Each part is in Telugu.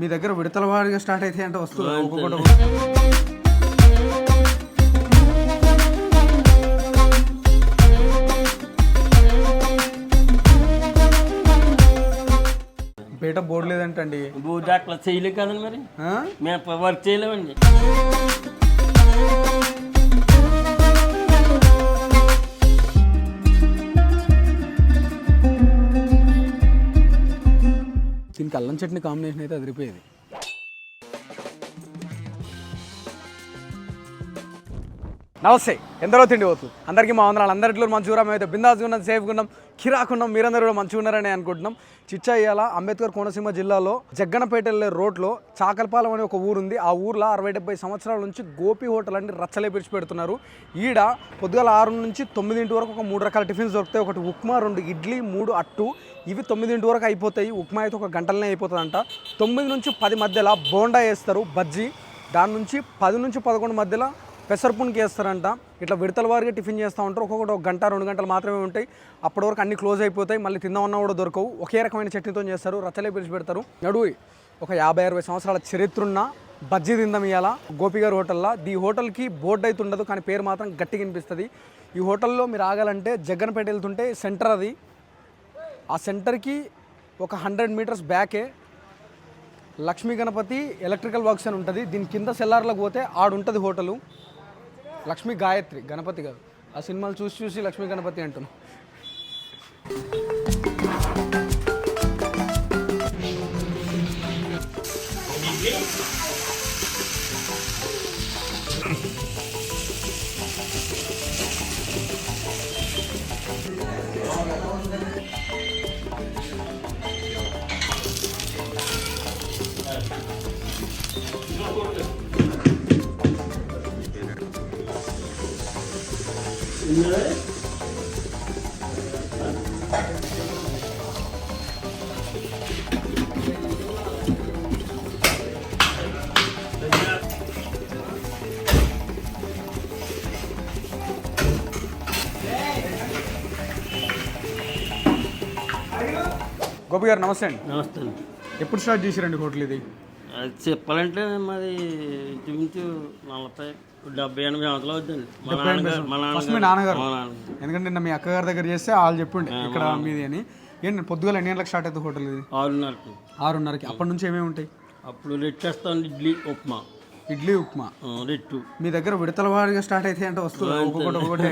మీ దగ్గర విడతల వారిగా స్టార్ట్ అయితే అంటే వస్తుంది? ఒక్కొక్కటి బయట బోర్డు లేదంటండి. బోర్డు అట్లా చేయలేం కదండి మరి? మేము వర్క్ చేయలేమండి. దీనికి అల్లం చట్నీ కాంబినేషన్ అయితే అదిరిపోయేది. నమస్తే ఎందరో తిండి పోతు అందరికీ మా వందనాలు. అందరిలో మంచిగా మేమైతే బిందాస్గా ఉన్నాం సేఫ్గా ఉన్నాం కిరాకున్నాం మీరందరూ కూడా మంచిగా ఉన్నారని అనుకుంటున్నాం చిచ్చయ్యాల అంబేద్కర్ కోనసీమ జిల్లాలో జగ్గనపేట వెళ్ళే రోడ్లో చాకల్పాలెం అనే ఒక ఊరు ఉంది ఆ ఊర్లో అరవై డెబ్బై సంవత్సరాల నుంచి గోపి హోటల్ అని రచ్చలే పెడుతున్నారు. ఈడ పొద్దుగల ఆరు నుంచి తొమ్మిదింటి వరకు ఒక మూడు రకాల టిఫిన్స్ దొరుకుతాయి. ఒకటి ఉప్మా రెండు ఇడ్లీ మూడు అట్టు. ఇవి తొమ్మిదింటి వరకు అయిపోతాయి. ఉప్మా అయితే ఒక గంటలనే అయిపోతుందంట. తొమ్మిది నుంచి పది మధ్యలో బోండా వేస్తారు బజ్జీ. దాని నుంచి పది నుంచి పదకొండు మధ్యలో పెసరపునికి వేస్తారంట. ఇట్లా విడతల వారిగా టిఫిన్ చేస్తూ ఉంటారు. ఒక్కొక్కటి ఒక గంట రెండు గంటలు మాత్రమే ఉంటాయి. అప్పటి వరకు అన్ని క్లోజ్ అయిపోతాయి. మళ్ళీ తిందామన్నా కూడా దొరకవు. ఒకే రకమైన చట్నీతో చేస్తారు. రచ్చలే పిలిచి పెడతారు నడువు ఒక యాభై అరవై సంవత్సరాల చరిత్ర ఉన్న బజ్జీ తిందాం ఇవాళ గోపిగారు హోటల్లో. ఈ హోటల్కి బోర్డు అయితే ఉండదు కానీ పేరు మాత్రం గట్టిగా వినిపిస్తుంది. ఈ హోటల్లో మీరు ఆగాలంటే జగ్గనపేట వెళ్తుంటే సెంటర్ అది. ఆ సెంటర్కి ఒక హండ్రెడ్ మీటర్స్ బ్యాకే లక్ష్మీ గణపతి ఎలక్ట్రికల్ వర్క్స్ అని ఉంటుంది. దీని కింద సెల్లార్లకు పోతే ఆడుంటుంది హోటలు. లక్ష్మీ గాయత్రి గణపతి కాదు ఆ సినిమాలు చూసి చూసి లక్ష్మీ గణపతి అంటున్నాం. గోపి గారు నమస్తే అండి. నమస్తే అండి. ఎప్పుడు స్టార్ట్ చేసిరండి హోటల్ ఇది? చెప్పాలంటే మాది ఇంచుమించు నలభై డెబ్బై ఎనభై సంవత్సరాలు అవుతుందండి మా నాన్నగారు మా ఫస్ట్ మీ నాన్నగారు. నాన్నగారు. మా నాన్న. ఎందుకంటే నిన్న మీ అక్కగారి దగ్గర చేస్తే వాళ్ళు చెప్పుండే ఇక్కడ మీది అని. ఏంటి పొద్దుగాల ఎన్ని గంటలకు స్టార్ట్ అవుతుంది హోటల్ ఇది? ఆరున్నరకు. ఆరున్నరకి. అప్పటి నుంచి ఏమేమి ఉంటాయి? అప్పుడు రెట్టేస్తాం ఇడ్లీ ఉప్మా. ఇడ్లీ ఉప్మా. ఆ, రెట్టు మీ దగ్గర విడతల వారిగా స్టార్ట్ అయితే అంటే వస్తుంది. ఒక్కొక్కటి ఒక్కొక్కటి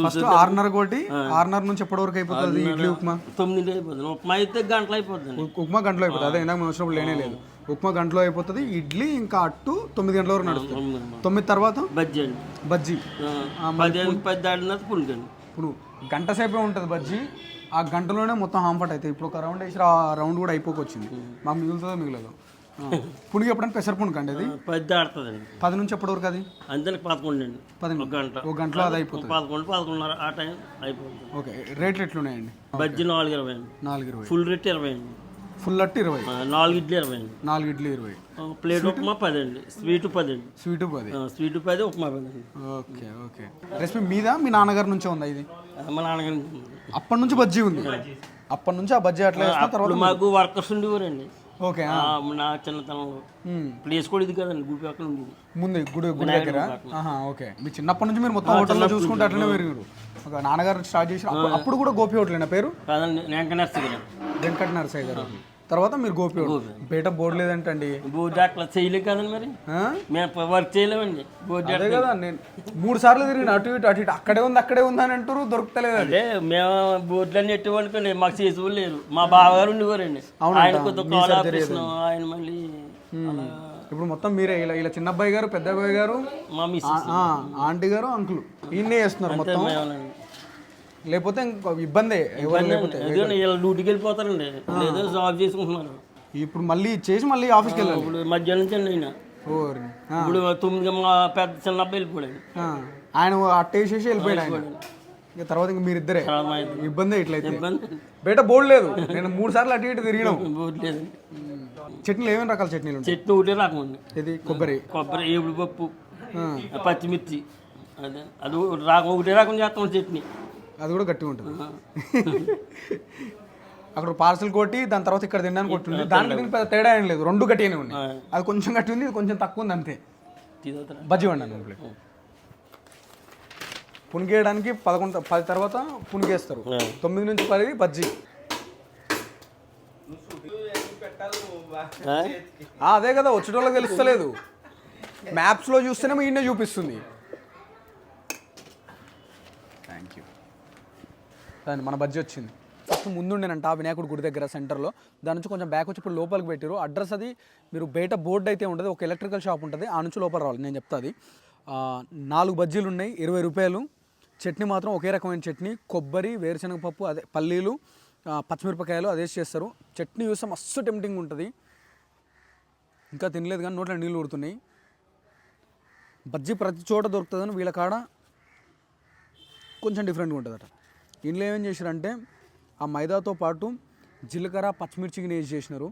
ఫస్ట్ ఆరున్నర కోటి ఆరున్నర నుంచి ఎప్పటి వరకు అయిపోతుంది? ఇడ్లీ ఉప్మా? తొమ్మిది అయిపోతుంది. ఉప్మా అయితే గంటలు అయిపోతుంది ఉప్మా గంటలో అయిపోతుంది. అదే ఇందాక మేము వచ్చినప్పుడు లేనే లేదు. ఉప్మా గంటలో అయిపోతుంది ఇడ్లీ ఇంకా అట్టు తొమ్మిది గంటల వరకు నడుస్తుంది. తొమ్మిది తర్వాత? బజ్జీ అండి. బజ్జీ. ఇప్పుడు గంట సేపే ఉంటుంది బజ్జీ. ఆ గంటలోనే మొత్తం హాంఫట్ అవుతాయి ఇప్పుడు ఒక రౌండ్ వేసి ఆ రౌండ్ కూడా అయిపోకొచ్చింది. మాకు మిగులుతుందో మిగలదు. ఆ. పుణికి ఎప్పుడైనా పెసర పుణికి అండి అది? పది దాడుతుందండి పది నుంచి ఎప్పటి వరకు అది? అంతే పదకొండు అండి. పది ఒక గంట. ఒక గంటలో అది అయిపోతుంది. పదకొండు పదకొండున్నర ఆ టైం అయిపోతుంది. ఓకే రేట్లు ఎట్లున్నాయండి? బజ్జీ నాలుగు ఇరవై అండి. నాలుగు ఇరవై. ఫుల్ రేట్ ఇరవై అండి. ఫుల్ అట్టు ఇరవై. నాలుగు ఇడ్లీ ఇరవై అండి. నాలుగు ఇడ్లీ ఇరవై. ప్లేట్ ఉప్మా పది అండి. స్వీట్ పది అండి. స్వీట్ పది. స్వీట్ పది ఉప్మా పది అండి. Okay okay. రెసిపీ మీద? మీ నాన్నగారి నుంచే ఉందా ఇది? మా నాన్నగారు అప్పటి నుంచి బజ్జీ ఉంది. అప్పటి నుంచి ఆ బజ్జీ అట్లా తర్వాత మాకు వర్కర్స్ ఉండేవారండి. ఓకే నా చిన్నతనంలో. ప్లేస్ కూడా ఇది కదండి గుడి పక్కన ఉండేది. ముందు గుడి గుడి దగ్గర? ఓకే. మీ చిన్నప్పటి నుంచి మీరు మొత్తం హోటల్లో చూసుకుంటే అట్లనే పెరిగారు ఒక నాన్నగారు స్టార్ట్ చేసి అప్పుడు- కూడా గోపి హోటల్ పేరు? కాదండి వెంక నర్సరీ గారు. వెంకట నరసయ్య గారు. తర్వాత మీరు గోపి బయట బోర్డు లేదంటండి. బోర్డు అట్లా చేయలేం కదండి మరి? మేము వర్క్ చేయలేమండి. బోర్డు అదే కదా నేను మూడు సార్లు తిరిగిన అటు ఇటు అటు ఇటు. అక్కడే ఉంది అక్కడే ఉంది అని అంటారు దొరుకుతలేదు అది. అంటే మేము బోర్డులన్నీ ఎట్టుకోండి మాకు చేసేవాళ్ళు లేరు. మా బావగారు ఉండేవారండి. ఆయన కొత్త కాల్ ఆపరేషన్ ఆయన మళ్ళీ ఇప్పుడు మొత్తం మీరే ఇలా ఇలా చిన్న అబ్బాయి గారు పెద్ద అబ్బాయి గారు ఆంటీ గారు అంకుల్. ఈయన్నే చేస్తున్నారు మొత్తం. లేకపోతే ఇంకో ఇబ్బందే ఎవరు లేకపోతే అదే వీళ్ళు డ్యూటీకి వెళ్ళిపోతారండి. లేదో జాబ్ చేసుకుంటున్నారు. ఇప్పుడు మళ్ళీ చేసి మళ్ళీ ఆఫీస్కి వెళ్ళాలి. ఇప్పుడు మధ్యాహ్నం నుంచి అండి ఆయన ఓరి. ఆ, ఇప్పుడు తొమ్మిది మా పెద్ద చిన్న అబ్బాయి వెళ్ళిపోయాడు. ఆ. ఆయన అట్టేసేసి వెళ్ళిపోయాడు ఆయన. ఇక తర్వాత ఇంక మీరిద్దరే. చాలా మా ఇద్దరు. ఇబ్బంది ఇట్లయితే. ఇబ్బంది. బయట బోర్డు లేదు. నేను మూడు సార్లు అటు ఇటు తిరిగినాం. లేదండి చట్నీలు ఏమేమి రకాల చట్నీలు ఉంటాయి? చెట్టు ఒకటే రాకమండి. ఇది కొబ్బరి. కొబ్బరి ఏపుడు పప్పు ఆ, పచ్చిమిర్చి. అదే. అది రాకం ఒకటే రకం చేస్తాం చట్నీ. అది కూడా గట్టిగా ఉంటుంది. అక్కడ పార్సల్ కొట్టి దాని తర్వాత ఇక్కడ తినడానికి కొట్టింది దానికి దీనికి పెద్ద తేడా ఏం లేదు. రెండు గట్టిగానే ఉన్నాయి. అది కొంచెం గట్టి ఉంది ఇది కొంచెం తక్కువ ఉంది అంతే. బజ్జీ వండాను ప్లేట్ పునిగేయడానికి పదకొండు పది తర్వాత పునిగేస్తారు తొమ్మిది నుంచి పది బజ్జీ. అదే కదా వచ్చేటోళ్ళకి తెలుస్తలేదు. మ్యాప్స్లో చూస్తేనేమో ఈయన చూపిస్తుంది థ్యాంక్ యూ దాని మన బడ్జెట్ వచ్చింది. ఫస్ట్ ముందుండేనంట ఆ వినాయకుడి గుడి దగ్గర సెంటర్లో దాని నుంచి కొంచెం బ్యాక్ వచ్చి ఇప్పుడు లోపలికి పెట్టారు అడ్రస్ అది మీరు బయట బోర్డు అయితే ఉంటుంది ఒక ఎలక్ట్రికల్ షాప్ ఉంటుంది. ఆ నుంచి లోపల రావాలి నేను చెప్తాది నాలుగు బజ్జీలు ఉన్నాయి ఇరవై రూపాయలు. చట్నీ మాత్రం ఒకే రకమైన చట్నీ కొబ్బరి వేరుశనగ పప్పు అదే పల్లీలు పచ్చిమిరపకాయలు అదే చేస్తారు. చట్నీ చూస్తే మస్తు టెంప్టింగ్ ఉంటుంది. ఇంకా తినలేదు కానీ నోట్లో నీళ్ళు ఊడుతున్నాయి బజ్జీ ప్రతి చోట దొరుకుతుందని వీళ్ళ కాడ కొంచెం డిఫరెంట్గా ఉంటుందట. ఇంట్లో ఏమేం చేశారంటే ఆ మైదాతో పాటు జీలకర్ర పచ్చిమిర్చికి వేసి చేసినారు.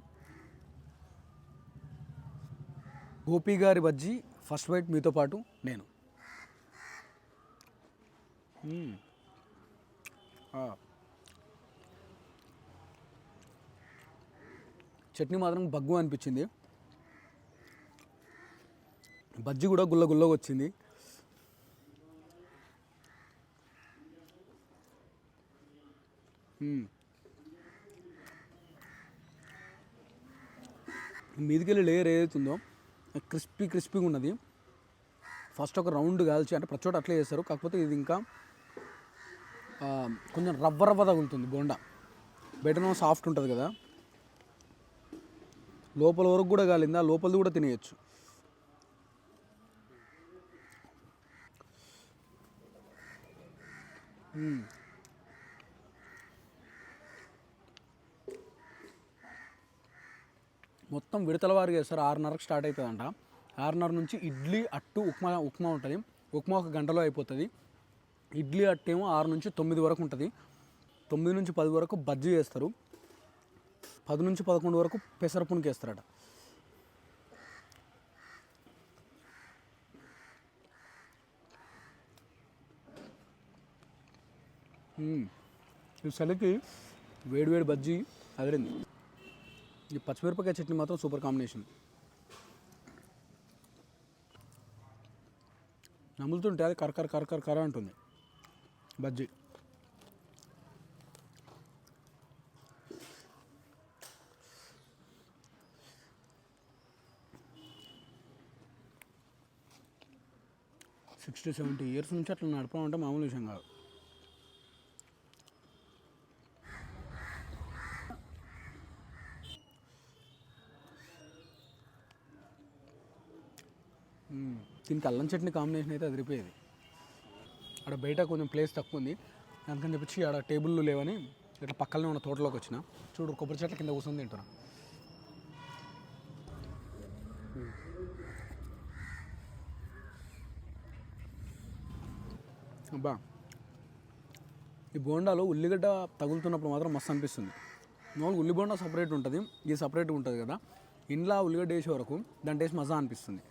గోపి గారి బజ్జీ ఫస్ట్ బైట్ మీతో పాటు నేను. చట్నీ మాత్రం బగ్గు అనిపించింది. బజ్జీ కూడా గుల్ల గుల్లగా వచ్చింది. మీదికెళ్ళి లేయర్ ఏదైతుందో క్రిస్పీ క్రిస్పీగా ఉన్నది. ఫస్ట్ ఒక రౌండ్ కాల్చి అంటే ప్రతి చోట అట్లే చేస్తారు. కాకపోతే ఇది ఇంకా కొంచెం రవ్వ రవ్వ తగులుతుంది బోండా. బెటర్నో సాఫ్ట్ ఉంటుంది కదా. లోపల వరకు కూడా కాలిందా? లోపలిది కూడా తినేయచ్చు. మొత్తం విడతల వారిగా చేస్తారు ఆరున్నరకు స్టార్ట్ అవుతుందంట ఆరున్నర నుంచి ఇడ్లీ అట్టు ఉప్మా ఉప్మా ఉంటుంది. ఉప్మా ఒక గంటలో అయిపోతుంది. ఇడ్లీ అట్టు ఏమో ఆరు నుంచి తొమ్మిది వరకు ఉంటుంది. తొమ్మిది నుంచి పది వరకు బజ్జీ చేస్తారు. పది నుంచి పదకొండు వరకు పెసరపునికి వేస్తారట. ఈ చలికి వేడి వేడి బజ్జీ అదిరింది. ఈ పచ్చిమిరపకాయ చట్నీ మాత్రం సూపర్ కాంబినేషన్. నములుతుంటే అది కరకర కరకర కర అంటుంది. బజ్జీ. సిక్స్టీ సెవెంటీ ఇయర్స్ నుంచి అట్లా నడపడం అంటే మామూలు విషయం కాదు మ్మ్. దీనికి అల్లం చట్నీ కాంబినేషన్ అయితే అదిరిపోయేది. అక్కడ బయట కొంచెం ప్లేస్ తక్కువ ఉంది. అందుకని చెప్పి ఆడ టేబుల్లు లేవని ఇట్లా పక్కనే ఉన్న తోటలోకి వచ్చిన. చూడు కొబ్బరి చెట్ల కింద కూర్చొని తింటున్నా. అబ్బా ఈ బోండాలో ఉల్లిగడ్డ తగులుతున్నప్పుడు మాత్రం మస్తు అనిపిస్తుంది. మామూలుగా ఉల్లి బోండా సపరేట్ ఉంటుంది. ఇది సపరేట్గా ఉంటుంది కదా. ఇంట్లో ఉల్లిగడ్డ వేసే వరకు దాని టేస్ట్ మజా అనిపిస్తుంది.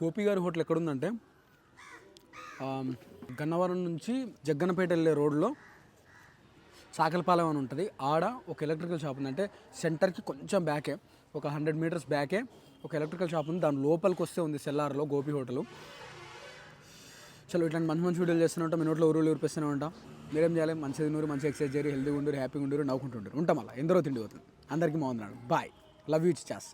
గోపి గారి హోటల్ ఎక్కడుందంటే గన్నవరం నుంచి జగ్గన్నపేట వెళ్ళే రోడ్లో సాకలపాలెం అని ఉంటుంది. ఆడ ఒక ఎలక్ట్రికల్ షాప్ ఉందంటే సెంటర్కి కొంచెం బ్యాకే ఒక హండ్రెడ్ మీటర్స్ బ్యాకే ఒక ఎలక్ట్రికల్ షాప్ ఉంది. దాని లోపలికి వస్తే ఉంది సెల్లార్లో గోపి హోటల్. చలో ఇట్లాంటి మంచి మంచి వీడియోలు చేస్తూనే ఉంటాం. మీ నోట్లో ఊరు ఊరిపిస్తూనే ఉంటాం. మీరేం చేయాలి? మంచిది నూరు మంచి ఎక్సర్సైజ్ చేయరు హెల్తీగా ఉండరు హ్యాపీగా ఉండరు నవ్వుకుంటుంటారు ఉంటాం అలా ఎందరో తిండి పోతుంది. అందరికీ బాగున్నాడు. బాయ్. Love you chaas